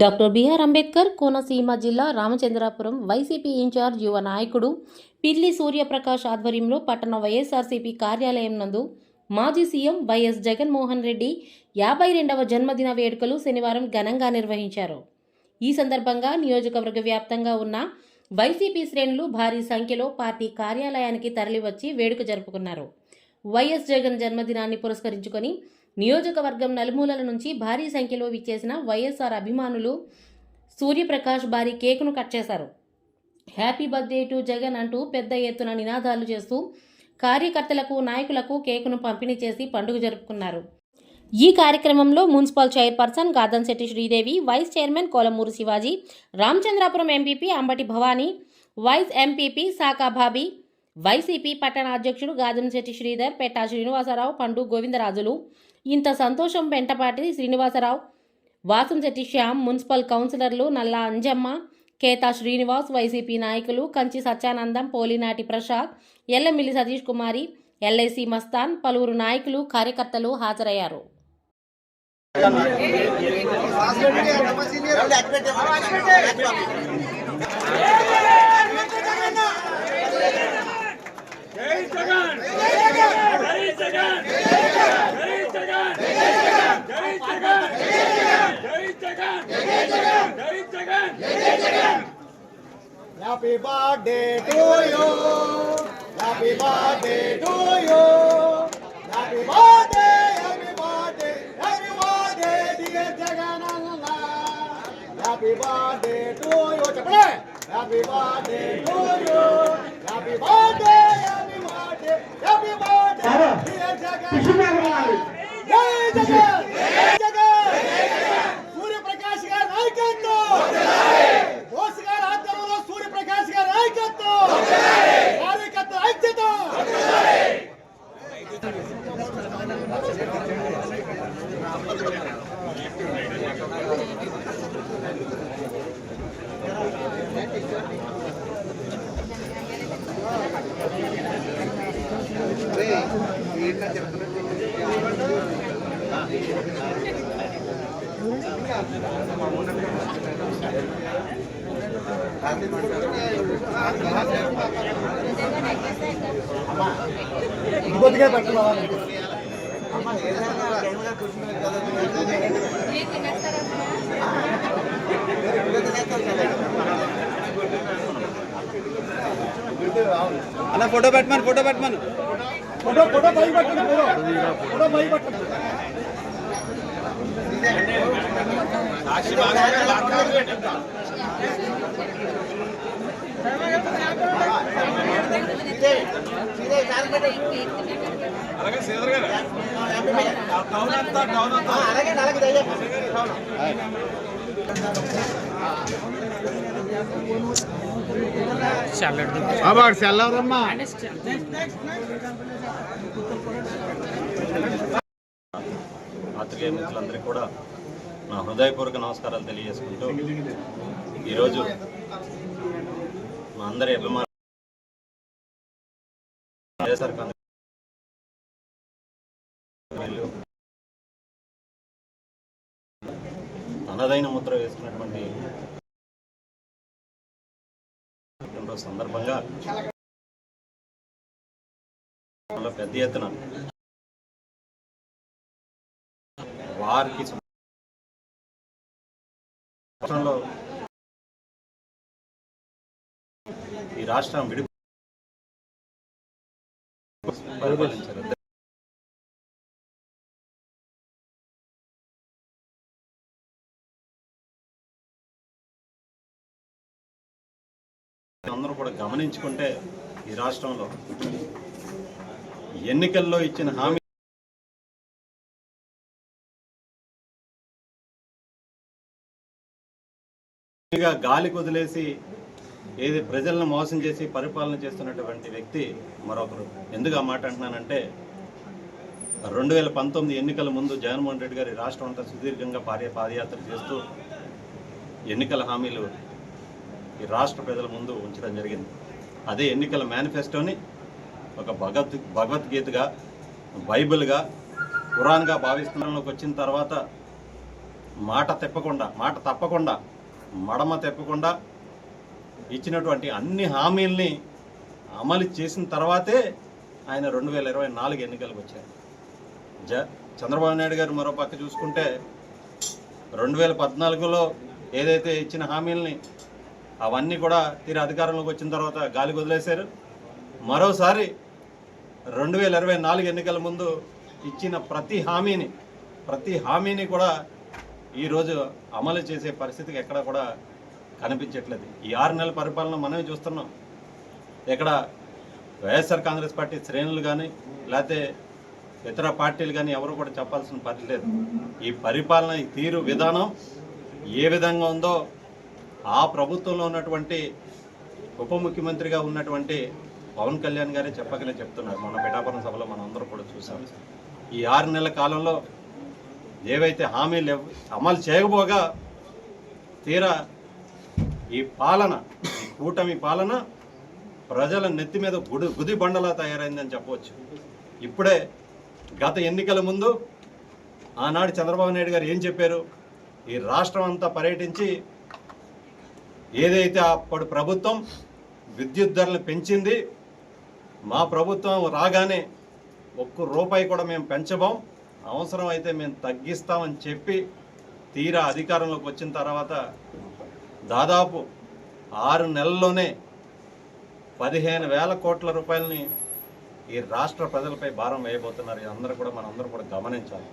Doctor BR Ambedkar Konaseema జిల్లా Ramachandrapuram YCP incharge యువ నాయకుడు పిల్లి సూర్యప్రకాష్ ఆధ్వర్యంలో పట్టణ వైఎస్ఆర్సీపీ కార్యాలయం నందు మాజీ సీఎం వైఎస్ జగన్మోహన్ రెడ్డి యాభై రెండవ జన్మదిన వేడుకలు శనివారం ఘనంగా నిర్వహించారు. ఈ సందర్భంగా నియోజకవర్గ వ్యాప్తంగా ఉన్న వైసీపీ శ్రేణులు భారీ సంఖ్యలో పార్టీ కార్యాలయానికి తరలివచ్చి వేడుక జరుపుకున్నారు. వైఎస్ జగన్ జన్మదినాన్ని పురస్కరించుకొని నియోజకవర్గం నలుమూలల నుంచి భారీ సంఖ్యలో విచ్చేసిన వైఎస్ఆర్ అభిమానులు సూర్యప్రకాష్ భారీ కేకును కట్ చేశారు. హ్యాపీ బర్త్డే టు జగన్ అంటూ పెద్ద ఎత్తున నినాదాలు చేస్తూ కార్యకర్తలకు నాయకులకు కేకును పంపిణీ చేసి పండుగ జరుపుకున్నారు. ఈ కార్యక్రమంలో municipal chairperson Gadamsetti Sridevi vice chairman Kolamuru Shivaji Ramachandrapuram MPP Ambati Bhavani vice MPP Saka Bobby YCP పట్టణ అధ్యక్షుడు గాదంశెట్టి శ్రీధర్ పెట్టా శ్రీనివాసరావు పండు గోవిందరాజులు ఇంత సంతోషం వెంటపాటి శ్రీనివాసరావు. వాసంశెట్టి శ్యామ్ మున్సిపల్ కౌన్సిలర్లు నల్లా అంజమ్మ కేతా శ్రీనివాస్ వైసీపీ నాయకులు కంచి సత్యానందం పోలినాటి ప్రసాద్ ఎల్లమిల్లి సతీష్ కుమారి ఎల్ఐసి మస్తాన్ పలువురు నాయకులు కార్యకర్తలు హాజరయ్యారు. జై జగన్! జై జగన్! జై Jagan! Happy birthday to you. Happy birthday to you. Happy birthday, happy birthday, happy birthday, dear Jagananana. Happy birthday to you. Happy birthday to you. కొద్దిగా పెట్టాలి అన్న ఫోటో పెట్టమని ఫోటో పెట్టమని. ఫోటో ఫోటో పై పట్టండి ఫోటో. ఫోటో పై పట్టండి అలాగే సీదర్ అలాగే అలాగే సెల్లవరమ్మా. పాత్రికేయ మిత్రులందరికీ కూడా నా హృదయపూర్వక నమస్కారాలు తెలియజేసుకుంటూ ఈరోజు మా అందరి అభిమానులు తనదైన ముద్ర వేసుకున్నటువంటి సందర్భంగా పెద్ద ఎత్తున వారికి రాష్ట్రంలో ఈ రాష్ట్రం విడి పరిపాలించారు అందరూ కూడా గమనించుకుంటే ఈ రాష్ట్రంలో ఎన్నికల్లో ఇచ్చిన హామీ గాలి వదిలేసి ఏది ప్రజలను మోసం చేసి పరిపాలన చేస్తున్నటువంటి వ్యక్తి మరొకరు. ఎందుకు ఆ మాట అంటున్నానంటే రెండు వేల పంతొమ్మిది ఎన్నికల ముందు జగన్మోహన్ రెడ్డి గారి రాష్ట్రం అంతా సుదీర్ఘంగా పార్య పాదయాత్ర చేస్తూ ఎన్నికల హామీలు ఈ రాష్ట్ర ప్రజల ముందు ఉంచడం జరిగింది. అదే ఎన్నికల మేనిఫెస్టోని ఒక భగవద్ భగవద్గీతగా బైబిల్గా ఖురాన్గా భావిస్తున్నలోకి వచ్చిన తర్వాత మాట తెప్పకుండా మాట తప్పకుండా మడమ తెప్పకుండా ఇచ్చినటువంటి అన్ని హామీల్ని అమలు చేసిన తర్వాతే ఆయన రెండు వేల ఇరవై నాలుగు ఎన్నికలకు వచ్చారు. జ చంద్రబాబు నాయుడు గారు మరో పక్క చూసుకుంటే రెండు వేల పద్నాలుగులో ఏదైతే ఇచ్చిన హామీల్ని అవన్నీ కూడా తీరు అధికారంలోకి వచ్చిన తర్వాత గాలి వదిలేశారు. మరోసారి రెండు వేల ఇరవై నాలుగు ఎన్నికల ముందు ఇచ్చిన ప్రతి హామీని ప్రతి హామీని కూడా ఈరోజు అమలు చేసే పరిస్థితికి ఎక్కడ కూడా కనిపించట్లేదు. ఈ ఆరు నెలల పరిపాలన మనమే చూస్తున్నాం. ఇక్కడ వైఎస్ఆర్ కాంగ్రెస్ పార్టీ శ్రేణులు కానీ లేకపోతే ఇతర పార్టీలు కానీ ఎవరు కూడా చెప్పాల్సిన పని లేదు. ఈ పరిపాలన ఈ తీరు విధానం ఏ విధంగా ఉందో ఆ ప్రభుత్వంలో ఉన్నటువంటి ఉప ముఖ్యమంత్రిగా ఉన్నటువంటి పవన్ కళ్యాణ్ గారే చెప్పకనే చెప్తున్నారు. మొన్న పిఠాపురం సభలో మనం అందరూ కూడా చూసాం. ఈ ఆరు నెలల కాలంలో ఏవైతే హామీలు అమలు చేయకపోగా తీరా ఈ పాలన ఈ కూటమి పాలన ప్రజల నెత్తి మీద గుడి గుది బండలా తయారైందని చెప్పవచ్చు. ఇప్పుడే గత ఎన్నికల ముందు ఆనాడు చంద్రబాబు నాయుడు గారు ఏం చెప్పారు? ఈ రాష్ట్రం అంతా పర్యటించి ఏదైతే అప్పుడు ప్రభుత్వం విద్యుత్ ధరలు పెంచింది మా ప్రభుత్వం రాగానే ఒక్క రూపాయి కూడా మేము పెంచబోం. అవసరం అయితే మేము తగ్గిస్తామని చెప్పి తీరా అధికారంలోకి వచ్చిన తర్వాత దాదాపు ఆరు నెలల్లోనే పదిహేను వేల కోట్ల రూపాయలని ఈ రాష్ట్ర ప్రజలపై భారం వేయబోతున్నారు. అందరూ కూడా మనందరూ కూడా గమనించాలి.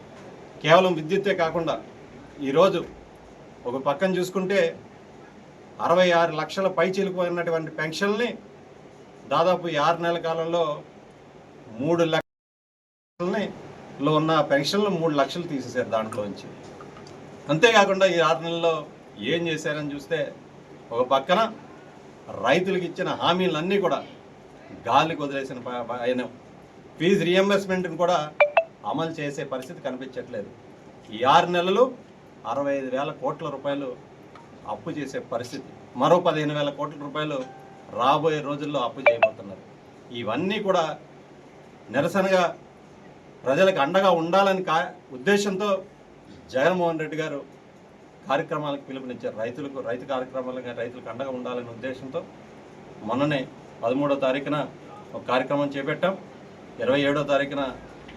కేవలం విద్యుత్తే కాకుండా ఈరోజు ఒక పక్కన చూసుకుంటే అరవై ఆరు లక్షల పై ఉన్నటువంటి పెన్షన్ని దాదాపు ఆరు నెలల కాలంలో మూడు లక్షలని లో ఉన్న పెన్షన్లు మూడు లక్షలు తీసేశారు దాంట్లోంచి. అంతేకాకుండా ఈ ఆరు నెలల్లో ఏం చేశారని చూస్తే ఒక పక్కన రైతులకు ఇచ్చిన హామీలన్నీ కూడా గాలికి వదిలేసిన ఆయన ఫీజు రియంబర్స్మెంట్ని కూడా అమలు చేసే పరిస్థితి కనిపించట్లేదు. ఈ ఆరు నెలలు అరవై ఐదు వేల కోట్ల రూపాయలు అప్పు చేసే పరిస్థితి. మరో పదిహేను వేల కోట్ల రూపాయలు రాబోయే రోజుల్లో అప్పు చేయబోతున్నారు. ఇవన్నీ కూడా నిరసనగా ప్రజలకు అండగా ఉండాలని కా ఉద్దేశంతో జగన్మోహన్ రెడ్డి గారు కార్యక్రమాలకు పిలుపునిచ్చారు. రైతులకు రైతు కార్యక్రమాలకు రైతులకు అండగా ఉండాలనే ఉద్దేశంతో మొన్ననే పదమూడో తారీఖున ఒక కార్యక్రమం చేపట్టాం. ఇరవై ఏడో తారీఖున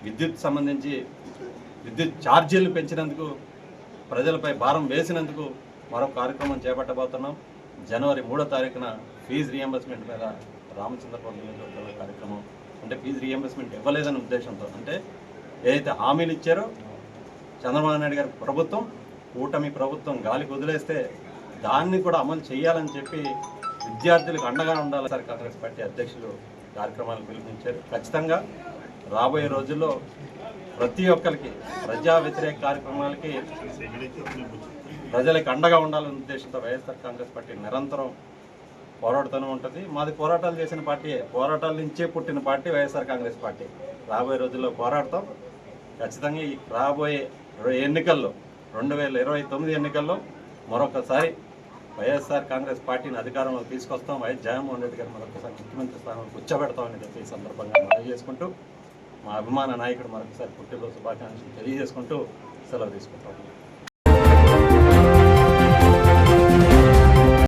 విద్యుత్ సంబంధించి విద్యుత్ ఛార్జీలు పెంచినందుకు ప్రజలపై భారం వేసినందుకు మరో కార్యక్రమం చేపట్టబోతున్నాం. జనవరి మూడో తారీఖున ఫీజు రియంబర్స్మెంట్ మీద రామచంద్రపురం నియోజకవర్గంలో కార్యక్రమం. అంటే ఫీజు రియంబర్స్మెంట్ ఇవ్వలేదనే ఉద్దేశంతో అంటే ఏదైతే హామీలు ఇచ్చారో చంద్రబాబు నాయుడు గారి ప్రభుత్వం కూటమి ప్రభుత్వం గాలికి వదిలేస్తే దాన్ని కూడా అమలు చేయాలని చెప్పి విద్యార్థులకు అండగా ఉండాలని సార్ కాంగ్రెస్ పార్టీ అధ్యక్షులు కార్యక్రమాలు పిలుపునిచ్చారు. ఖచ్చితంగా రాబోయే రోజుల్లో ప్రతి ఒక్కరికి ప్రజా వ్యతిరేక కార్యక్రమాలకి ప్రజలకు అండగా ఉండాలనే ఉద్దేశంతో వైఎస్ఆర్ కాంగ్రెస్ పార్టీ నిరంతరం పోరాడుతూనే ఉంటుంది. మాది పోరాటాలు చేసిన పార్టీ పోరాటాల నుంచే పుట్టిన పార్టీ వైఎస్ఆర్ కాంగ్రెస్ పార్టీ. రాబోయే రోజుల్లో పోరాడతాం. ఖచ్చితంగా ఈ రాబోయే ఎన్నికల్లో రెండు వేల ఇరవై తొమ్మిది ఎన్నికల్లో మరొకసారి వైఎస్ఆర్ కాంగ్రెస్ పార్టీని అధికారంలో తీసుకొస్తాం. వైఎస్ జగన్మోహన్ రెడ్డి గారు మరొకసారి ముఖ్యమంత్రి స్థానంలో కూర్చోబెడతామని చెప్పి ఈ సందర్భంగా మనం చేసుకుంటూ మా అభిమాన నాయకుడు మరొకసారి పుట్టినరోజు శుభాకాంక్షలు తెలియజేసుకుంటూ సెలవు తీసుకుంటాం.